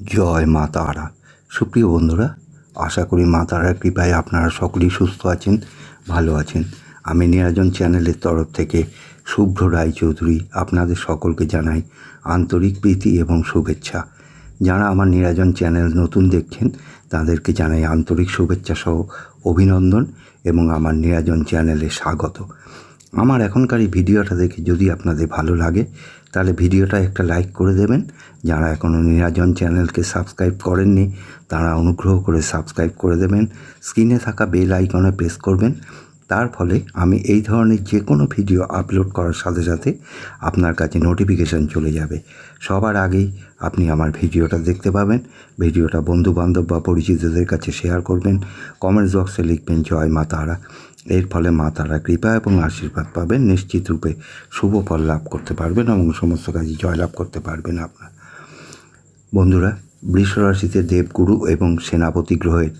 জয় মা তারা। সুপ্রিয় বন্ধুরা, আশা করি মা তারার কৃপায় আপনারা সকলেই সুস্থ আছেন, ভালো আছেন। আমি নিরাজন চ্যানেলের তরফ থেকে শুভ্র রায়চৌধুরী আপনাদের সকলকে জানাই আন্তরিক প্রীতি এবং শুভেচ্ছা। যারা আমার নিরাজন চ্যানেল নতুন দেখছেন, তাদেরকে জানাই আন্তরিক শুভেচ্ছা সহ অভিনন্দন এবং আমার নিরাজন চ্যানেলে স্বাগত। আমার এখনকার এই ভিডিওটা দেখে যদি আপনাদের ভালো লাগে তাহলে ভিডিওটা একটা লাইক করে দেবেন। যারা এখনও নিরাজন চ্যানেলকে সাবস্ক্রাইব করেননি, তারা অনুগ্রহ করে সাবস্ক্রাইব করে দেবেন। স্ক্রিনে থাকা বেল আইকনে প্রেস করবেন। তার ফলে আমি এই ধরনের যে কোনো ভিডিও আপলোড করার সাথে সাথে আপনার কাছে নোটিফিকেশান চলে যাবে। সবার আগেই আপনি আমার ভিডিওটা দেখতে পাবেন। ভিডিওটা বন্ধুবান্ধব বা পরিচিতদের কাছে শেয়ার করবেন। কমেন্টস বক্সে লিখবেন, জয় মা তারা। এর ফলে মা তারা কৃপা এবং আশীর্বাদ পাবেন। নিশ্চিত রূপে শুভ ফল লাভ করতে পারবেন এবং সমস্ত কাজে জয়লাভ করতে পারবেন আপনার। বন্ধুরা, বৃষরাশিতে দেবগুরু এবং সেনাপতি গ্রহের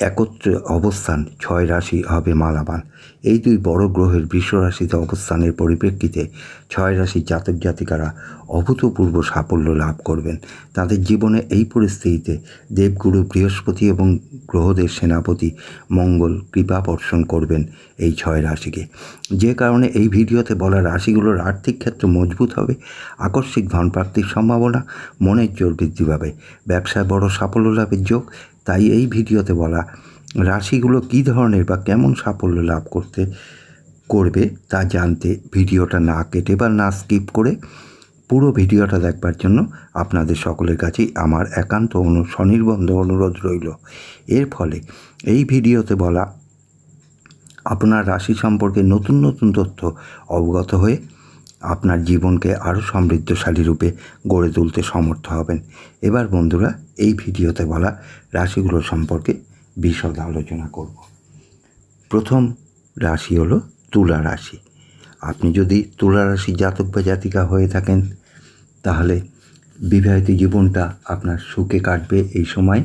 একত্রে অবস্থান ছয় রাশি হবে মালামাল এই দুই বড় গ্রহের বৃষরাশিতে অবস্থানের পরিপ্রেক্ষিতে ছয় রাশির জাতক জাতিকারা অভূতপূর্ব সাফল্য লাভ করবেন। তাদের জীবনে এই পরিস্থিতিতে দেবগুরু বৃহস্পতি এবং গ্রহদের সেনাপতি মঙ্গল কৃপা বর্ষণ করবেন এই ছয় রাশিকে। যে কারণে এই ভিডিওতে বলা রাশিগুলোর আর্থিক ক্ষেত্র মজবুত হবে, আকস্মিক ধন প্রাপ্তির সম্ভাবনা, মনের জোর বৃদ্ধি পাবে, ব্যবসায় বড় সাফল্য লাভের যোগ তাই এই ভিডিওতে বলা, রাশিগুলো কী ধরনের বা কেমন সাফল্য লাভ করতে করবে তা জানতে ভিডিওটা না কেটে বা না স্কিপ করে পুরো ভিডিওটা দেখবার জন্য আপনাদের সকলের কাছেই আমার একান্ত অনু, স্বনির্বন্ধ অনুরোধ রইল। এর ফলে এই ভিডিওতে বলা, আপনার রাশি সম্পর্কে নতুন নতুন তথ্য অবগত হয়ে আপনার জীবনকে আরও সমৃদ্ধশালী রূপে গড়ে তুলতে সমর্থ হবেন। এবার বন্ধুরা, এই ভিডিওতে বলা রাশিগুলো সম্পর্কে বিশদ আলোচনা করব। প্রথম রাশি হলো তুলা রাশি। আপনি যদি তুলা রাশি জাতক বা জাতিকা হয়ে থাকেন, তাহলে বিবাহিত জীবনটা আপনার সুখে কাটবে। এই সময়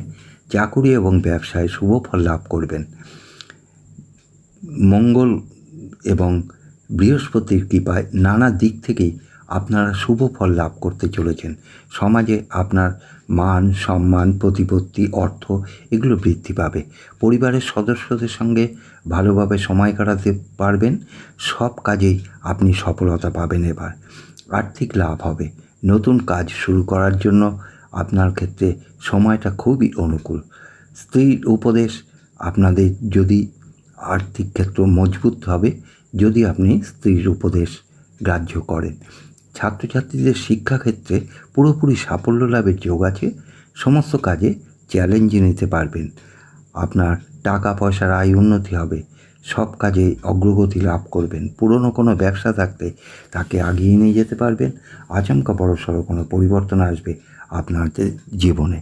চাকুরি এবং ব্যবসায় শুভ ফল লাভ করবেন। মঙ্গল এবং বৃহস্পতির কৃপায় নানা দিক থেকেই আপনারা শুভ ফল লাভ করতে চলেছেন। সমাজে আপনার মান, সম্মান, প্রতিপত্তি, অর্থ এগুলো বৃদ্ধি পাবে। পরিবারের সদস্যদের সঙ্গে ভালোভাবে সময় কাটাতে পারবেন। সব কাজেই আপনি সফলতা পাবেন এবার। আর্থিক লাভ হবে। নতুন কাজ শুরু করার জন্য আপনার ক্ষেত্রে সময়টা খুবই অনুকূল। স্ত্রীর উপদেশ আপনাদের যদি আর্থিক ক্ষেত্র মজবুত হবে যদি আপনি স্ত্রীর উপদেশ গ্রাহ্য করেন। ছাত্রছাত্রীদের শিক্ষাক্ষেত্রে পুরোপুরি সাফল্য লাভের যোগ আছে। সমস্ত কাজে চ্যালেঞ্জ নিতে পারবেন। আপনার টাকা পয়সার আয় উন্নতি হবে। সব কাজে অগ্রগতি লাভ করবেন। পুরনো কোনো ব্যবসা থাকলে তাকে আগিয়ে নিয়ে যেতে পারবেন। আচমকা বড়সড় কোনো পরিবর্তন আসবে। আপনাদের জীবনে।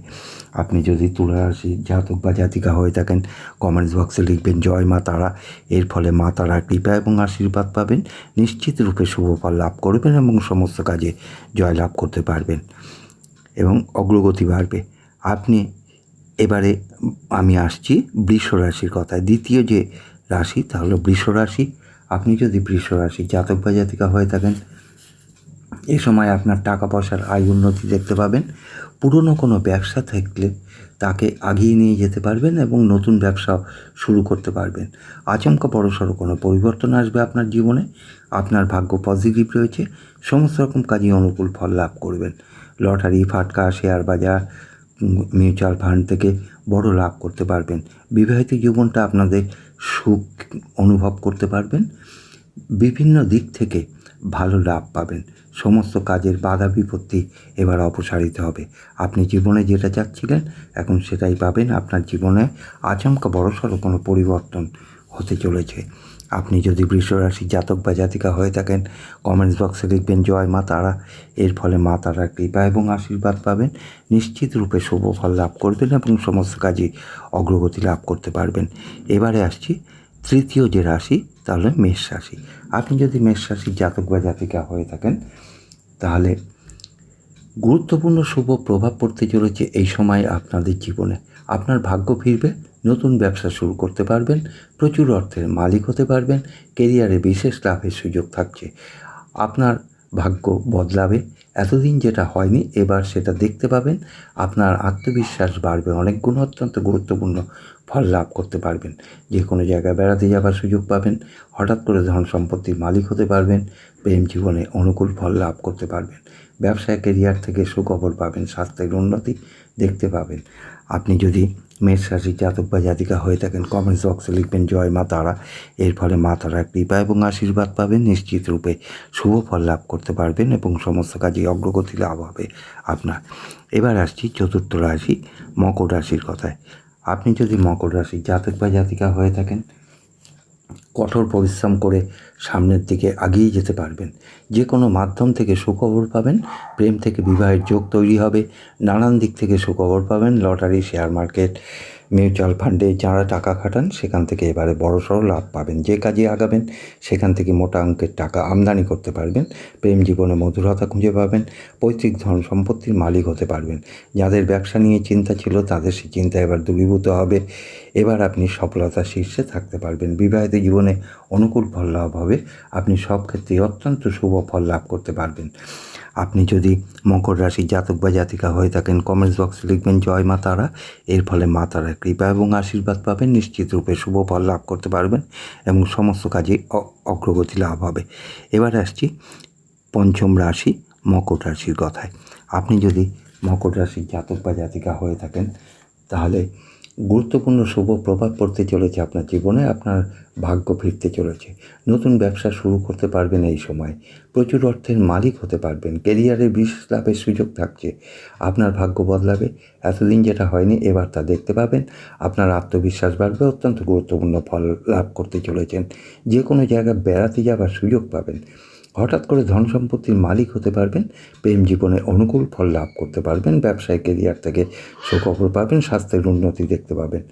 আপনি যদি তুলা রাশি জাতক বা জাতিকা হয়ে থাকেন কমেন্টস বক্সে লিখবেন, জয় মা তারা। এর ফলে মা তারা কৃপা এবং আশীর্বাদ পাবেন। নিশ্চিত রূপে শুভ ফল লাভ করবেন এবং সমস্ত কাজে জয় লাভ করতে পারবেন এবং অগ্রগতি বাড়বে। আপনি এবারে আমি আসছি বৃষ রাশির কথায়। দ্বিতীয় যে রাশি তা হলো বৃষ রাশি। আপনি যদি বৃষ রাশি, জাতক বা জাতিকা হয়ে থাকেন এ সময় আপনার টাকা পয়সার আয় উন্নতি দেখতে পাবেন। পুরনো কোনো ব্যবসা থাকলে তাকে আগিয়ে নিয়ে যেতে পারবেন এবং নতুন ব্যবসা শুরু করতে পারবেন। আচমকা বড়সড় কোনো পরিবর্তন আসবে আপনার জীবনে। আপনার ভাগ্য পজিটিভ রয়েছে। সমস্ত রকম কাজে অনুকূল ফল লাভ করবেন। লটারি, ফাটকা, শেয়ার বাজার মিউচুয়াল ফান্ড থেকে বড় লাভ করতে পারবেন। বিবাহিত জীবনটা আপনাদের সুখ অনুভব করতে পারবেন। বিভিন্ন দিক থেকে ভালো লাভ পাবেন। সমস্ত কাজের বাধা বিপত্তি এবার অপসারিত হবে। আপনি জীবনে যেটা চাচ্ছিলেন, এখন সেটাই পাবেন। আপনার জীবনে আচমকা বড়সড় কোনো পরিবর্তন হতে চলেছে। আপনি যদি বৃষরাশি জাতক বা জাতিকা হয়ে থাকেন কমেন্টস বক্সে লিখবেন, জয় মা তারা। এর ফলে মা তারার কৃপা এবং আশীর্বাদ পাবেন। নিশ্চিত রূপে শুভ ফল লাভ করবেন এবং সমস্ত কাজে অগ্রগতি লাভ করতে পারবেন। এবারে আসছি তৃতীয় যে রাশি, তাহলে মেষ রাশি। আপনি যদি মেষ রাশির জাতক বা জাতিকা হয়ে থাকেন তাহলে গুরুত্বপূর্ণ শুভ প্রভাব পড়তে চলেছে এই সময় আপনাদের জীবনে। আপনার ভাগ্য ফিরবে, নতুন ব্যবসা শুরু করতে পারবেন, প্রচুর অর্থের মালিক হতে পারবেন কেরিয়ারে বিশেষ লাভের সুযোগ থাকছে। আপনার ভাগ্য বদলাবে এতদিন যেটা হয়নি, এবার সেটা দেখতে পাবেন। আপনার আত্মবিশ্বাস বাড়বে, অনেক গুণ অত্যন্ত গুরুত্বপূর্ণ ফল লাভ করতে পারবেন। যে কোনো জায়গায় বেড়াতে যাবার সুযোগ পাবেন, হঠাৎ করে ধন সম্পত্তির মালিক হতে পারবেন, প্রেম জীবনে অনুকূল ফল লাভ করতে পারবেন। ব্যবসায় কেরিয়ার থেকে সুখবর পাবেন, স্বাস্থ্যের উন্নতি দেখতে পাবেন। আপনি যদি মেষ রাশির জাতক বা জাতিকা হয়ে থাকেন কমেন্টস বক্সে লিখবেন, জয় মা তারা। এর ফলে মা তারার কৃপা এবং আশীর্বাদ পাবেন, নিশ্চিত রূপে শুভ ফল লাভ করতে পারবেন এবং সমস্ত কাজে অগ্রগতি লাভ হবে আপনার। এবার আসছি চতুর্থ রাশি, মকর রাশির কথায়। আপনি যদি মকর রাশির জাতক বা জাতিকা হয়ে থাকেন কঠোর পরিশ্রম করে সামনের দিকে এগিয়ে যেতে পারবেন। যে কোনো মাধ্যম থেকে সুখবর পাবেন, প্রেম থেকে বিবাহের যোগ তৈরি হবে, নানান দিক থেকে সুখবর পাবেন, লটারি, শেয়ার মার্কেট মিউচুয়াল ফান্ডে যারা টাকা খাটান, সেখান থেকে এবারে বড়সড় লাভ পাবেন। যে কাজে আগাবেন, সেখান থেকে মোটা অঙ্কের টাকা আমদানি করতে পারবেন। প্রেম জীবনে মধুরতা খুঁজে পাবেন, পৈতৃক ধন সম্পত্তির মালিক হতে পারবেন। যাদের ব্যবসা নিয়ে চিন্তা ছিল, তাদের সেই চিন্তা এবার দূরীভূত হবে। এবার আপনি সফলতার শীর্ষে থাকতে পারবেন। বিবাহিত জীবনে অনুকূল ফল লাভ হবে। আপনি সব ক্ষেত্রে অত্যন্ত শুভ ফল লাভ করতে পারবেন। আপনি যদি মকর রাশি জাতক বা জাতিকা হয়ে থাকেন কমেন্টস বক্সে লিখবেন, জয় মা তারা। এর ফলে মা তারার কৃপা এবং আশীর্বাদ পাবেন, নিশ্চিত রূপে শুভ ফল লাভ করতে পারবেন এবং সমস্ত কাজে অগ্রগতি লাভ হবে। এবার আসছি পঞ্চম রাশি, মকর রাশির কথায়। আপনি যদি মকর রাশির জাতক বা জাতিকা হয়ে থাকেন, তাহলে গুরুত্বপূর্ণ শুভ প্রভাব পড়তে চলেছে আপনার জীবনে, আপনার ভাগ্য ফিরতে চলেছে। নতুন ব্যবসা শুরু করতে পারবেন এই সময়। প্রচুর অর্থের মালিক হতে পারবেন। কেরিয়ারে বিশেষ লাভের সুযোগ থাকছে। আপনার ভাগ্য বদলাবে। এতদিন যেটা হয়নি, এবার তা দেখতে পাবেন। আপনার আত্মবিশ্বাস বাড়বে। অত্যন্ত গুরুত্বপূর্ণ ফল লাভ করতে চলেছেন। যে কোনো জায়গায় বেড়াতে যাবার সুযোগ পাবেন। হঠাৎ করে ধন সম্পত্তির মালিক হতে পারবেন, প্রেম জীবনে অনুকূল ফল লাভ করতে পারবেন, ব্যবসায় কেরিয়ার থেকে সুখবর পাবেন, স্বাস্থ্যের উন্নতি দেখতে পাবেন।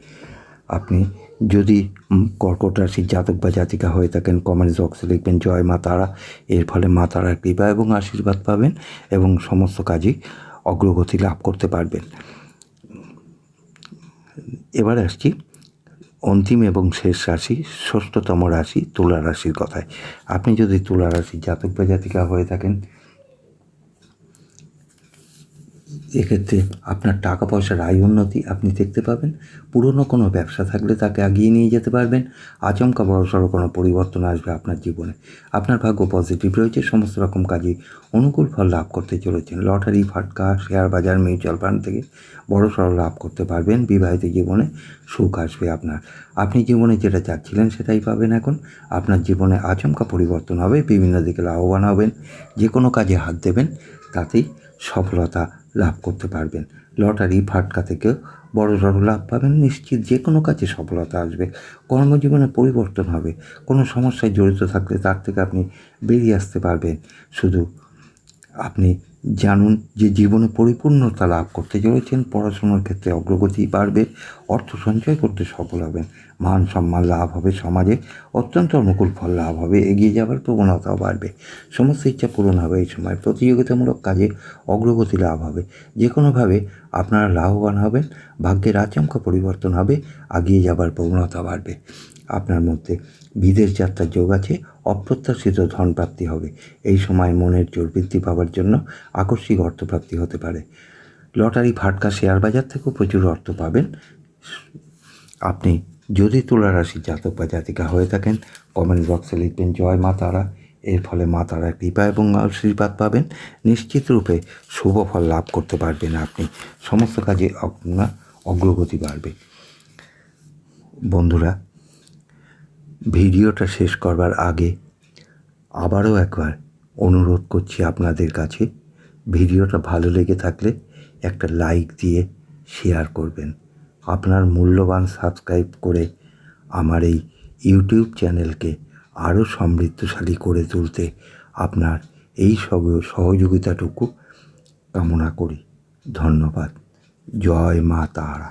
আপনি যদি কর্কট রাশির জাতক বা জাতিকা হয়ে থাকেন কমেন্টস বক্সে লিখবেন, জয় মা তারা। এর ফলে মা তারার কৃপা এবং আশীর্বাদ পাবেন এবং সমস্ত কাজই অগ্রগতি লাভ করতে পারবেন। এবার আসছি অন্তিম এবং শেষ রাশি, ষষ্ঠতম রাশি তুলা রাশির কথায়। আপনি যদি তুলা রাশি জাতক বা জাতিকা হয়ে থাকেন এক্ষেত্রে আপনার টাকা পয়সার আয় উন্নতি আপনি দেখতে পাবেন। পুরনো কোনো ব্যবসা থাকলে তাকে এগিয়ে নিয়ে যেতে পারবেন। আচমকা বড়সড় কোনো পরিবর্তন আসবে আপনার জীবনে। আপনার ভাগ্য পজিটিভ রয়েছে, সমস্ত রকম কাজে অনুকূল ফল লাভ করতে চলেছেন। লটারি, ফাটকা, শেয়ার বাজার, মিউচুয়াল ফান্ড থেকে বড়সড় লাভ করতে পারবেন। বিবাহিত জীবনে সুখ আসবে আপনার। আপনি জীবনে যেটা চাচ্ছিলেন সেটাই পাবেন এখন। আপনার জীবনে আচমকা পরিবর্তন হবে। বিভিন্ন দিকে লাভবান হবেন। যে কোনো কাজে হাত দেবেন। তাতেই সফলতা লাভ করতে পারবেন। লটারি, ফাটকা থেকে বড় সড়ো লাভ পাবেন। নিশ্চিত যে কোনো কাজে সফলতা আসবে। কর্মজীবনে পরিবর্তন হবে। কোনো সমস্যায় জড়িত থাকলে তার থেকে আপনি বেরিয়ে আসতে পারবেন। শুধু আপনি জানুন যে জীবনে পরিপূর্ণতা লাভ করতে চলেছেন, পড়াশোনার ক্ষেত্রে অগ্রগতি বাড়বে, অর্থ সঞ্চয় করতে সফল হবেন, মান সম্মান লাভ হবে সমাজে, অত্যন্ত অনুকূল ফল লাভ হবে, এগিয়ে যাওয়ার প্রবণতাও বাড়বে। সমস্ত ইচ্ছা পূরণ হবে এই সময়। প্রতিযোগিতামূলক কাজে অগ্রগতি লাভ হবে। যে কোনোভাবে আপনারা লাভবান হবেন, ভাগ্যের আচমকা পরিবর্তন হবে, এগিয়ে যাবার প্রবণতা বাড়বে। আপনার মধ্যে বিদেশ যাত্রার যোগ আছে, অপ্রত্যাশিত ধন প্রাপ্তি হবে। এই সময় মনের জোর বৃদ্ধি পাওয়ার জন্য আকস্মিক অর্থপ্রাপ্তি হতে পারে। লটারি, ফাটকা, শেয়ার বাজার থেকেও প্রচুর অর্থ পাবেন। আপনি যদি তুলা রাশির জাতক বা জাতিকা হয়ে থাকেন কমেন্ট বক্সে লিখবেন, জয় মা তারা। এর ফলে মা তারা কৃপা এবং আশীর্বাদ পাবেন। নিশ্চিত রূপে শুভ ফল লাভ করতে পারবেন আপনি। সমস্ত কাজে আপনার অগ্রগতি বাড়বে। বন্ধুরা ভিডিওটা শেষ করবার আগে আবারও একবার অনুরোধ করছি আপনাদের কাছে, ভিডিওটা ভালো লেগে থাকলে একটা লাইক দিয়ে শেয়ার করবেন। আপনার মূল্যবান সাবস্ক্রাইব করে আমার এই ইউটিউব চ্যানেলকে আরও সমৃদ্ধশালী করে তুলতে আপনার এই সব সহযোগিতাটুকু কামনা করি। ধন্যবাদ। জয় মা তারা।